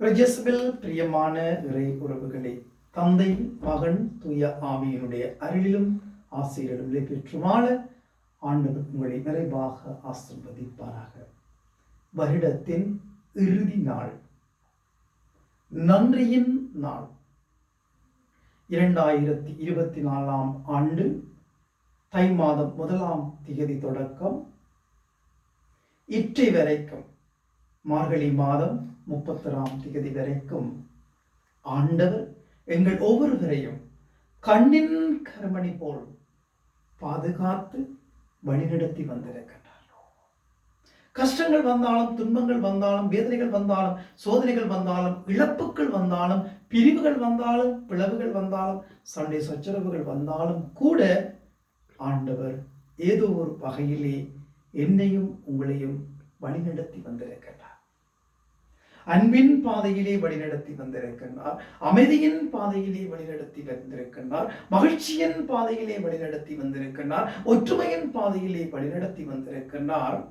பிரஜஸ்பில் பிரியமான இறை உறவுகளே தந்தை மகன் தூய ஆவியினுடைய அருளிலும் ஆசிரியரிடம் பெற்றுமாள ஆண்டவர் உங்களை நிறைவாக ஆசிர்வதிப்பாராக. வருடத்தின் இறுதி நாள். நன்றியின் நாள். இரண்டாயிரத்தி இருபத்தி நாலாம் ஆண்டு தை மாதம் முதலாம் திகதி தொடக்கம். இற்றை வரைக்கும் மார்கழி மாதம் முப்பத்தொராம் திகதி வரைக்கும் ஆண்டவர் எங்கள் ஒவ்வொருவரையும் கண்ணின் கருமணி போல் பாதுகாத்து வழிநடத்தி வந்திருக்கின்றார். கஷ்டங்கள் வந்தாலும் துன்பங்கள் வந்தாலும் வேதனைகள் வந்தாலும் சோதனைகள் வந்தாலும் இழப்புகள் வந்தாலும் பிரிவுகள் வந்தாலும் பிளவுகள் வந்தாலும் சண்டை சச்சரவுகள் வந்தாலும் கூட ஆண்டவர் ஏதோ ஒரு வகையிலே என்னையும் உங்களையும் வழிநடத்தி வந்திருக்கிறார் அன்பின் பாதையிலே வழிநடத்தி வந்திருக்கின்றார். அமைதியின் பாதையிலே வழிநடத்தி வந்திருக்கின்றார். மகிழ்ச்சியின் பாதையிலே வழிநடத்தி வந்திருக்கின்றார். ஒற்றுமையின் பாதையிலே வழிநடத்தி வந்திருக்கின்றார்.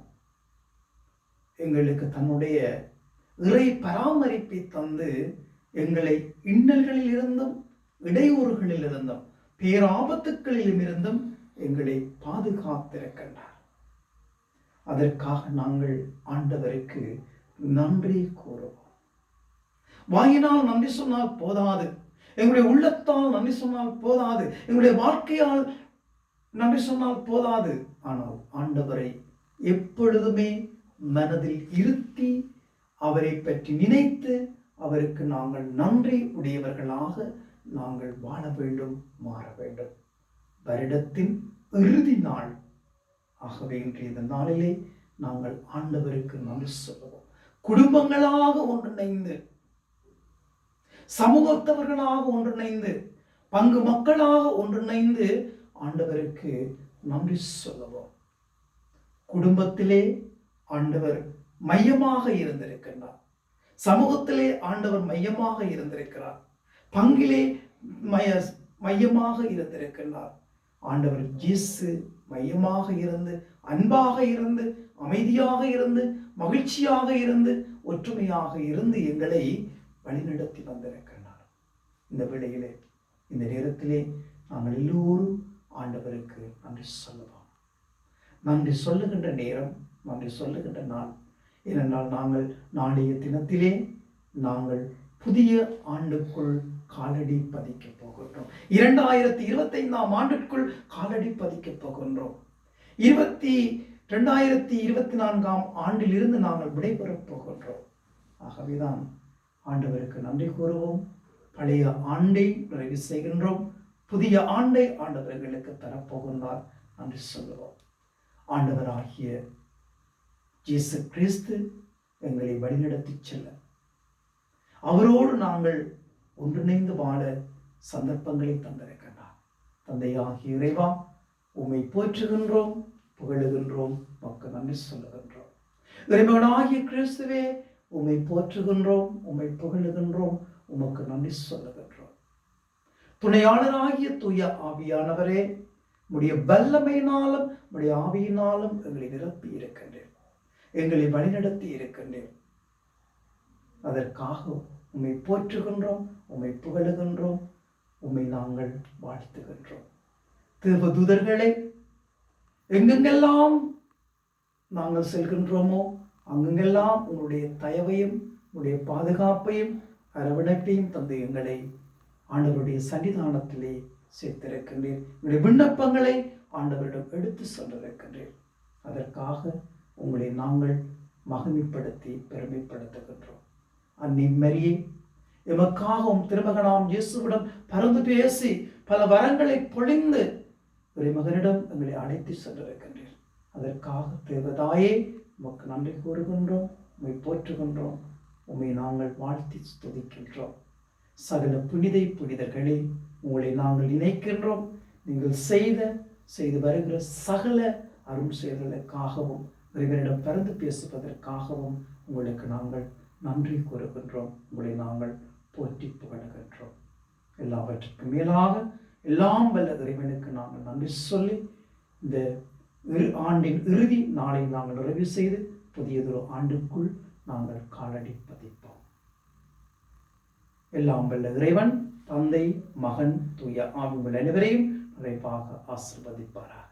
எங்களுக்கு தன்னுடைய இறை பராமரிப்பை தந்து எங்களை இன்னல்களில் இருந்தும் இடையூறுகளில் இருந்தும் பேராபத்துக்களிலும் இருந்தும் எங்களை பாதுகாத்திருக்கின்றார். அதற்காக நாங்கள் ஆண்டவருக்கு நன்றி கூறுவோம். வாயினால் நன்றி சொன்னால் போதாது. எங்களுடைய உள்ளத்தால் நன்றி சொன்னால் போதாது. எங்களுடைய வாழ்க்கையால் நன்றி சொன்னால் போதாது. ஆனால் ஆண்டவரை எப்பொழுதுமே மனதில் இருத்தி அவரை பற்றி நினைத்து அவருக்கு நாங்கள் நன்றி உடையவர்களாக நாங்கள் வாழ வேண்டும் மாற வேண்டும். வருடத்தின் இறுதி நாள். ஆகவே இன்றைய நாளிலே நாங்கள் ஆண்டவருக்கு நன்றி சொல்லுவோம். குடும்பங்களாக ஒன்றிணைந்து சமூகத்தவர்களாக ஒன்றிணைந்து பங்கு மக்களாக ஒன்றிணைந்து ஆண்டவருக்கு நன்றி சொல்லுவோம். குடும்பத்திலே ஆண்டவர் மையமாக இருந்திருக்கின்றார். சமூகத்திலே ஆண்டவர் மையமாக இருந்திருக்கிறார். பங்கிலே மைய மையமாக இருந்திருக்கின்றார். ஆண்டவர் இயேசு மையமாக இருந்து அன்பாக இருந்து அமைதியாக இருந்து மகிழ்ச்சியாக இருந்து ஒற்றுமையாக இருந்து எங்களை வழிநடத்தி வந்திருக்கின்றார். இந்த வேளையிலே இந்த நேரத்திலே நாங்கள் எல்லோரும் ஆண்டவருக்கு நன்றி சொல்லுவோம் நன்றி சொல்லுகின்ற நேரம் நன்றி சொல்லுகின்ற நாள். ஏனென்றால் நாங்கள் நாளைய தினத்திலே நாங்கள் புதிய ஆண்டுக்குள் காலடி பதிக்க போகின்றோம். இரண்டாயிரத்தி இருபத்தி ஐந்தாம் ஆண்டிற்குள் காலடி பதிக்க போகின்றோம். இருபத்தி ரெண்டாயிரத்தி இருபத்தி நான்காம் ஆண்டிலிருந்து நாங்கள் விடைபெறப் போகின்றோம். ஆகவேதான் ஆண்டவருக்கு நன்றி கூறுவோம். பழைய ஆண்டை நிறைவு செய்கின்றோம். புதிய ஆண்டை ஆண்டவர்களுக்கு தரப்போகின்றார் என்று சொல்லுவோம். ஆண்டவராகிய இயேசு கிறிஸ்து எங்களை வழிநடத்தி செல்ல. அவரோடு நாங்கள் ஒன்றிணைந்து வாழ சந்தர்ப்பங்களை தந்திருக்கின்றார் தந்தையாகிய இறைவா உம்மை போற்றுகின்றோம் புகழுகின்றோம் உமக்கு நன்றி சொல்லுகின்றோம். இறைமகனாகிய கிறிஸ்துவே உம்மை போற்றுகின்றோம் உம்மை புகழுகின்றோம் உமக்கு நன்றி சொல்லுகின்றோம். துணையாளராகிய தூய ஆவியானவரே உடைய வல்லமையினாலும் உடைய ஆவியினாலும் எங்களை நிரப்பி இருக்கின்றேன் எங்களை வழிநடத்தி இருக்கின்றேன் அதற்காக உம்மை போற்றுகின்றோம் உம்மை புகழுகின்றோம் உம்மை நாங்கள் வாழ்த்துகின்றோம். தேவ எங்கெங்கெல்லாம் நாங்கள் செல்கின்றோமோ அங்கெங்கெல்லாம் உங்களுடைய தயவையும் உங்களுடைய பாதுகாப்பையும் அரவணைப்பையும் தந்து எங்களை ஆண்டவருடைய சன்னிதானத்திலே சேர்த்திருக்கின்றேன் உங்களுடைய விண்ணப்பங்களை ஆண்டவரிடம் எடுத்து சென்றிருக்கின்றேன் அதற்காக உங்களை நாங்கள் மகிமைப்படுத்தி பெருமைப்படுத்துகின்றோம். அன்னை மரியே எமக்காகவும் திருமகனாம் இயேசுவிடம் பறந்து பேசி பல வரங்களை பொழிந்து ஒரு மகனிடம் எங்களை அழைத்து சென்றிருக்கின்றீர். அதற்காக தேவதாயே உமக்கு நன்றி கூறுகின்றோம் உம்மை போற்றுகின்றோம் உம்மை நாங்கள் வாழ்த்தி துதிக்கின்றோம் சகல புனிதை புனிதர்களே உங்களை நாங்கள் இணைக்கின்றோம் நீங்கள் செய்த செய்து வருகிற சகல அரும் செயல்களுக்காகவும் இறைவனிடம் பறந்து பேசுவதற்காகவும் உங்களுக்கு நாங்கள் நன்றி கூறுகின்றோம். உங்களை நாங்கள் போற்றி புகழுகின்றோம். எல்லாவற்றுக்கும் மேலாக எல்லாம் வல்ல இறைவனுக்கு நாங்கள் நன்றி சொல்லி இந்த இரு ஆண்டின் இறுதி நாளை நாங்கள் நிறைவு செய்து புதியதொரு ஆண்டுக்குள் நாங்கள் காலடி பதிப்போம். எல்லாம் வல்ல இறைவன் தந்தை மகன் தூய ஆவிகள் அனைவரையும் நிறைவாக ஆசிர்வதிப்பாராக.